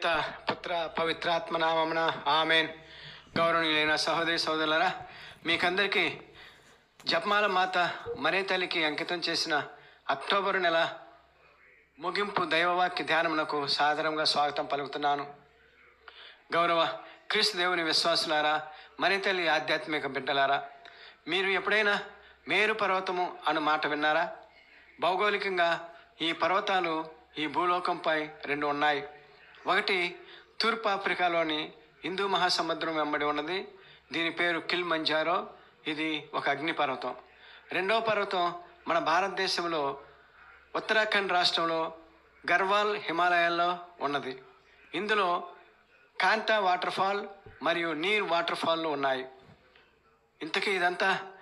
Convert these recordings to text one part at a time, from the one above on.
పిత పుత్ర పవిత్రాత్మ నామమున ఆమెన్ గౌరవనీయులైన సహోదరి సహోదరులరా మీకందరికీ జపమాల మాత మరే తల్లికి అంకితం చేసిన అక్టోబర్ నెల ముగింపు దైవవాక్య ధ్యానమునకు సాదరంగా స్వాగతం పలుకుతున్నాను గౌరవ క్రీస్తు దేవుని విశ్వాసులారా మరే తల్లి ఆధ్యాత్మిక బిడ్డలారా మీరు ఎప్పుడైనా మేరు పర్వతము అను మాట విన్నారా భౌగోళికంగా ఈ పర్వతాలు ఈ భూలోకంపై రెండు ఉన్నాయి ఒకటి తూర్పు ఆఫ్రికాలోని హిందూ మహాసముద్రం వెంబడి ఉన్నది. దీని పేరు కిల్ మంజారో ఇది ఒక అగ్నిపర్వతం. రెండవ పర్వతం మన భారతదేశంలో ఉత్తరాఖండ్ రాష్ట్రంలో గర్వాల్ హిమాలయాల్లో ఉన్నది. ఇందులో కాంతా వాటర్ఫాల్ మరియు నీర్ వాటర్ ఫాల్లు ఉన్నాయి. ఇంతకీ ఇదంతా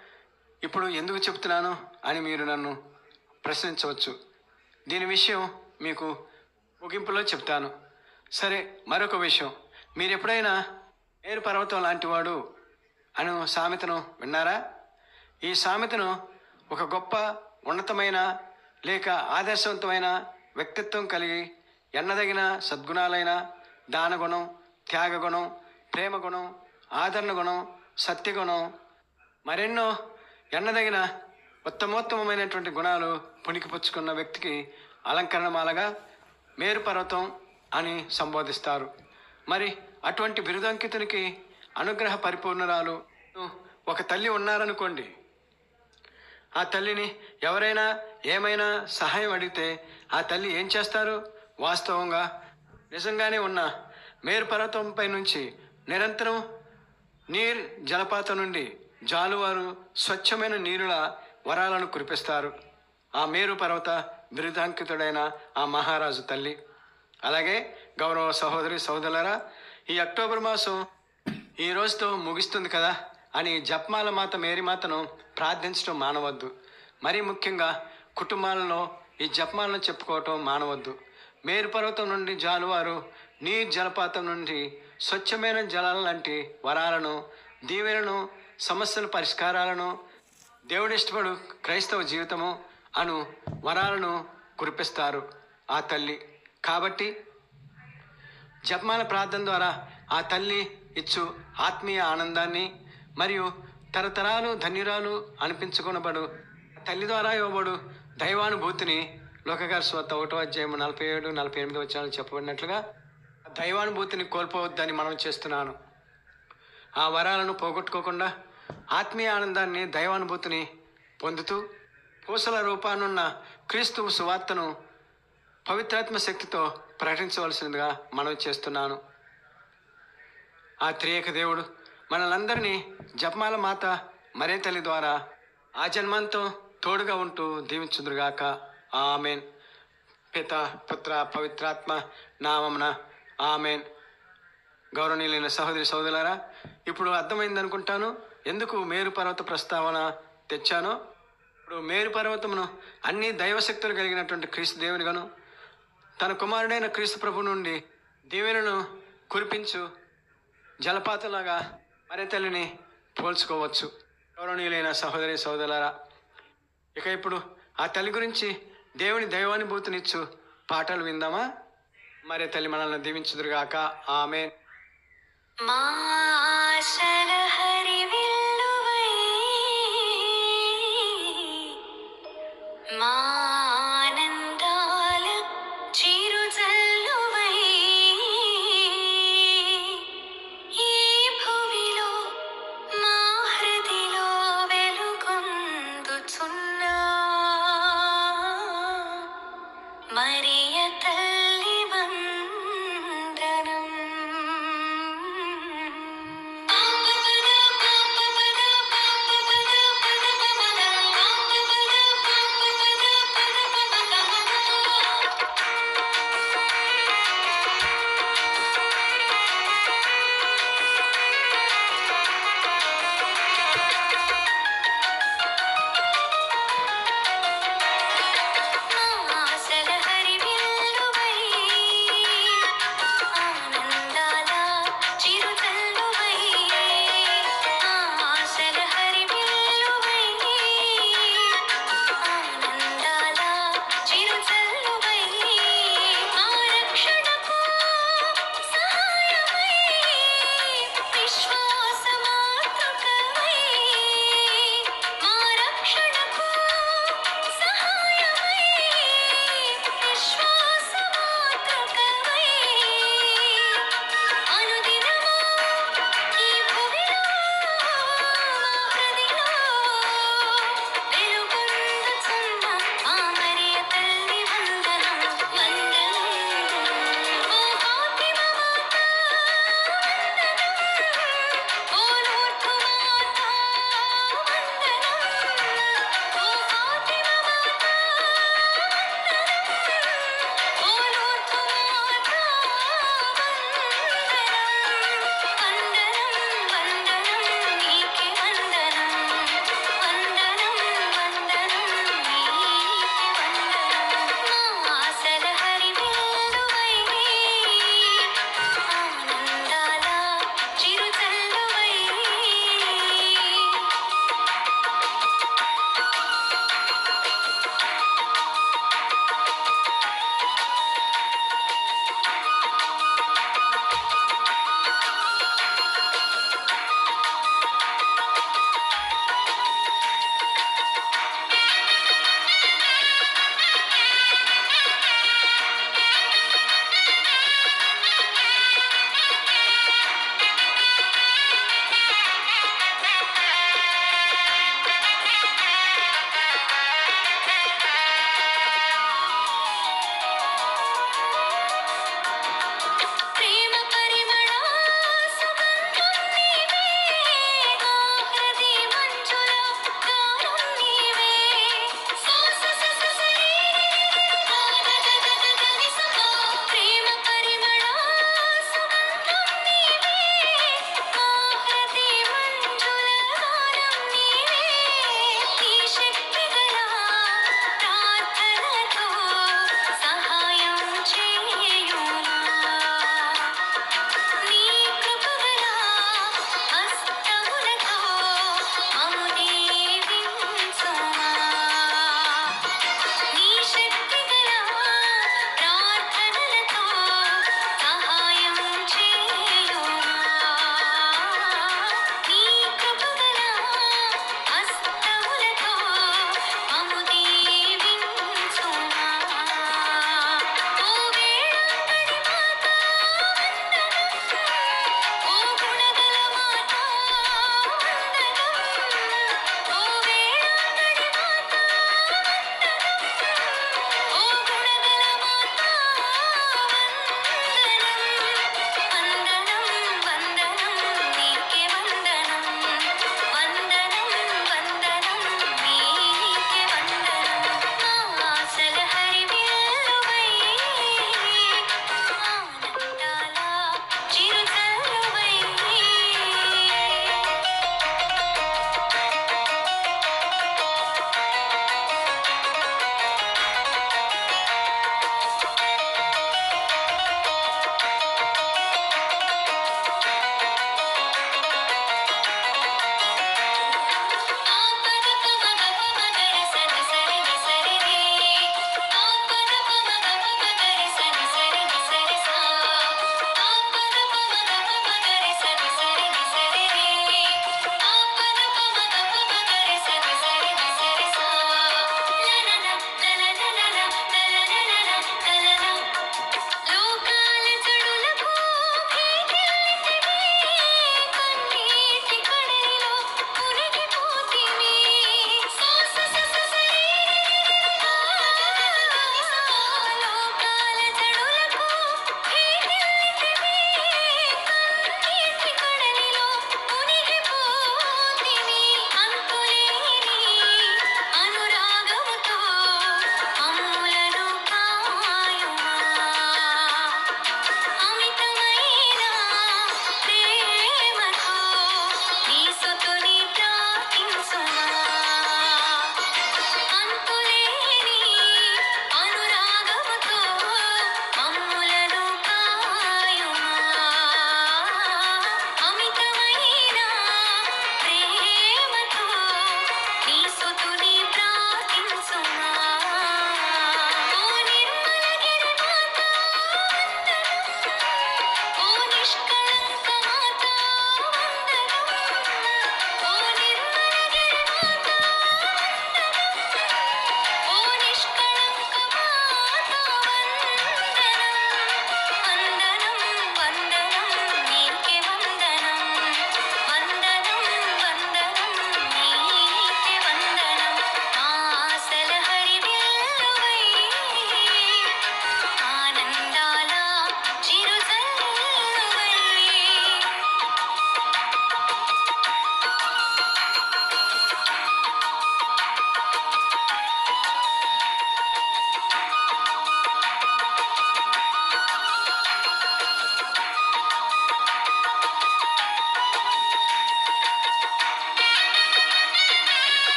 ఇప్పుడు ఎందుకు చెప్తున్నాను అని మీరు నన్ను ప్రశ్నించవచ్చు. దీని విషయం మీకు ముగింపులో చెప్తాను. సరే మరొక విషయం. మీరు ఎప్పుడైనా మేరు పర్వతం లాంటివాడు అను సామెతను విన్నారా? ఈ సామెతను ఒక గొప్ప ఉన్నతమైన లేక ఆదర్శవంతమైన వ్యక్తిత్వం కలిగి ఎన్నదగిన సద్గుణాలైన దానగుణం త్యాగగుణం ప్రేమ గుణం ఆదరణ గుణం సత్యగుణం మరెన్నో ఎన్నదగిన ఉత్తమోత్తమమైనటువంటి గుణాలు పుణికిపుచ్చుకున్న వ్యక్తికి అలంకరణమాలగా మేరు పర్వతం అని సంబోధిస్తారు. మరి అటువంటి బిరుదంకితునికి అనుగ్రహ పరిపూర్ణరాలు ఒక తల్లి ఉన్నారనుకోండి. ఆ తల్లిని ఎవరైనా ఏమైనా సహాయం అడిగితే ఆ తల్లి ఏం చేస్తారు? వాస్తవంగా నిజంగానే ఉన్న మేరు పర్వతంపై నుంచి నిరంతరం నీర్ జలపాతం నుండి జాలువారు స్వచ్ఛమైన నీరుల వరాలను కురిపిస్తారు. ఆ మేరు పర్వత బిరుదాంకితుడైన ఆ మహారాజు తల్లి. అలాగే గౌరవ సహోదరి సహోదరులరా ఈ అక్టోబర్ మాసం ఈ రోజుతో ముగిస్తుంది కదా అని జప్మాల మాత మేరీ మాతను ప్రార్థించడం మానవద్దు. మరీ ముఖ్యంగా కుటుంబాలలో ఈ జపమాలను చెప్పుకోవటం మానవద్దు. మేరు పర్వతం నుండి జాలువారు నీరు జలపాతం నుండి స్వచ్ఛమైన జలాల లాంటి వరాలను దీవెలను సమస్యల పరిష్కారాలను దేవుడిష్టపడు క్రైస్తవ జీవితము అను వరాలను కురిపిస్తారు. ఆ తల్లి కాబట్టి జపమాల ప్రార్థన ద్వారా ఆ తల్లి ఇచ్చు ఆత్మీయ ఆనందాన్ని మరియు తరతరాలు ధన్యురాలు అనిపించుకునబడు. తల్లి ద్వారా ఇవ్వబడు దైవానుభూతిని లోకగారి స్వత ఒకటో అధ్యాయం నలభై ఏడు నలభై ఎనిమిది వచ్చాయని చెప్పబడినట్లుగా దైవానుభూతిని కోల్పోవద్దని మనం చేస్తున్నాను. ఆ వరాలను పోగొట్టుకోకుండా ఆత్మీయ ఆనందాన్ని దైవానుభూతిని పొందుతూ పూసల రూపానున్న క్రీస్తు సువార్తను పవిత్రాత్మ శక్తితో ప్రకటించవలసిందిగా మనవి చేస్తున్నాను. ఆ త్రియేక దేవుడు మనలందరినీ జపమాల మాత మరే తల్లి ద్వారా ఆ జన్మంతో తోడుగా ఉంటూ దీవించుదురుగాక. ఆమెన్. పిత పుత్ర పవిత్రాత్మ నామమున ఆమెన్. గౌరవనీయులైన సహోదరి సహోదరులారా ఇప్పుడు అర్థమైంది అనుకుంటాను ఎందుకు మేరు పర్వత ప్రస్తావన తెచ్చానో? ఇప్పుడు మేరు పర్వతమును అన్ని దైవశక్తులు కలిగినటువంటి క్రీస్తు దేవునిగాను తన కుమారుడైన క్రీస్తు ప్రభు నుండి దీవెనను కురిపించు జలపాతంలాగా మరే తల్లిని పోల్చుకోవచ్చు. గౌరవనీయులైన సహోదరి సహోదరులారా ఇక ఇప్పుడు ఆ తల్లి గురించి దేవుని దైవానుభూతినిచ్చు పాటలు విందామా? మరే తల్లి మనల్ని దీవించుదురుగాక. ఆమె మా